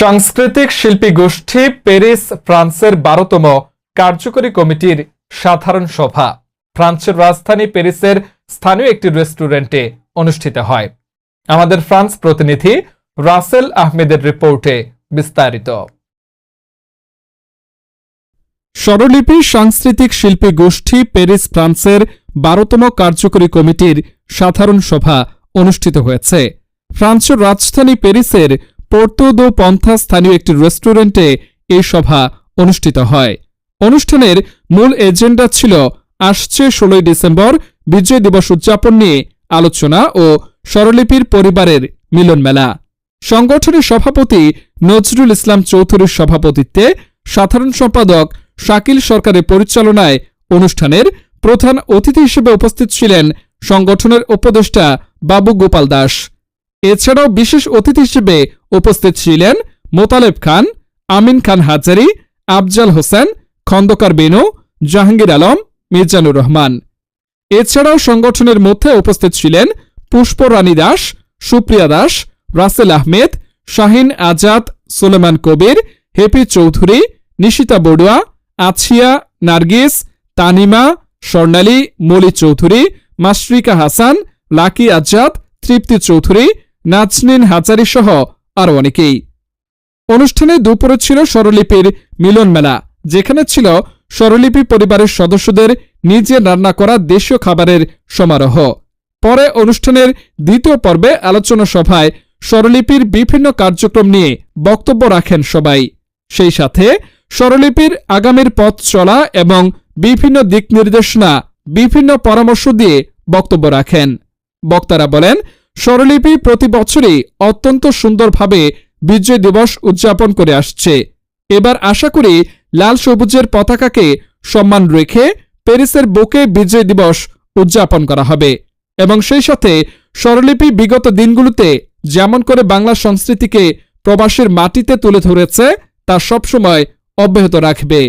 সাংস্কৃতিক শিল্পী গোষ্ঠী প্যারিস ফ্রান্সের বারোতম কার্যকরী কমিটির সাধারণ সভা। ফ্রান্সের রাজধানী প্যারিসের স্থানীয় একটি রেস্টুরেন্টে অনুষ্ঠিত হয়। আমাদের ফ্রান্স প্রতিনিধি রাসেল আহমেদের রিপোর্টে বিস্তারিত। স্বরলিপি সাংস্কৃতিক শিল্পী গোষ্ঠী প্যারিস ফ্রান্সের বারোতম কার্যকরী কমিটির সাধারণ সভা অনুষ্ঠিত হয়েছে। ফ্রান্সের রাজধানী প্যারিসের পোর্তো দো পন্থা স্থানীয় একটি রেস্টুরেন্টে এই সভা অনুষ্ঠিত হয়। অনুষ্ঠানের মূল এজেন্ডা ছিল আসছে ষোলোই ডিসেম্বর বিজয় দিবস উদযাপন নিয়ে আলোচনা ও স্বরলিপির পরিবারের মিলন মেলা সংগঠনের সভাপতি নজরুল ইসলাম চৌধুরীর সভাপতিত্বে সাধারণ সম্পাদক শাকিল সরকারের পরিচালনায় অনুষ্ঠানের প্রধান অতিথি হিসেবে উপস্থিত ছিলেন সংগঠনের উপদেষ্টা বাবু গোপাল দাস। এছাড়াও বিশেষ অতিথি হিসেবে উপস্থিত ছিলেন মোতালেব খান, আমিন খান হাজারি, আফজাল হোসেন, খন্দকার বেনু, জাহাঙ্গীর আলম, মির্জানুর রহমান। এছাড়াও সংগঠনের মধ্যে উপস্থিত ছিলেন পুষ্প রানী দাস, সুপ্রিয়া দাস, রাসেল আহমেদ, শাহিন আজাদ, সুলেমান কবির, হেপি চৌধুরী, নিশিতা বড়ুয়া, আছিয়া, নার্গিস, তানিমা, স্বর্ণালী, মলি চৌধুরী মাসরিকা হাসান, লাকি আজাদ, তৃপ্তি চৌধুরী, নাজনিন হাজারি সহ আরও অনেকেই। অনুষ্ঠানে দুপুরে ছিল স্বরলিপির মিলন মেলা, যেখানে ছিল স্বরলিপি পরিবারের সদস্যদের নিজে রান্না করা দেশীয় খাবারের সমারোহ। পরে অনুষ্ঠানের দ্বিতীয় পর্বে আলোচনা সভায় স্বরলিপির বিভিন্ন কার্যক্রম নিয়ে বক্তব্য রাখেন সবাই। সেই সাথে স্বরলিপির আগামীর পথ চলা এবং বিভিন্ন দিক নির্দেশনা, বিভিন্ন পরামর্শ দিয়ে বক্তব্য রাখেন। বক্তারা বলেন স্বরলিপি প্রতি বছরই অত্যন্ত সুন্দরভাবে বিজয় দিবস উদযাপন করে আসছে। এবার আশা করি লাল সবুজের পতাকাকে সম্মান রেখে প্যারিসের বুকে বিজয় দিবস উদযাপন করা হবে। এবং সেই সাথে স্বরলিপি বিগত দিনগুলোতে যেমন করে বাংলা সংস্কৃতিকে প্রবাসের মাটিতে তুলে ধরেছে, তা সবসময় অব্যাহত রাখবে।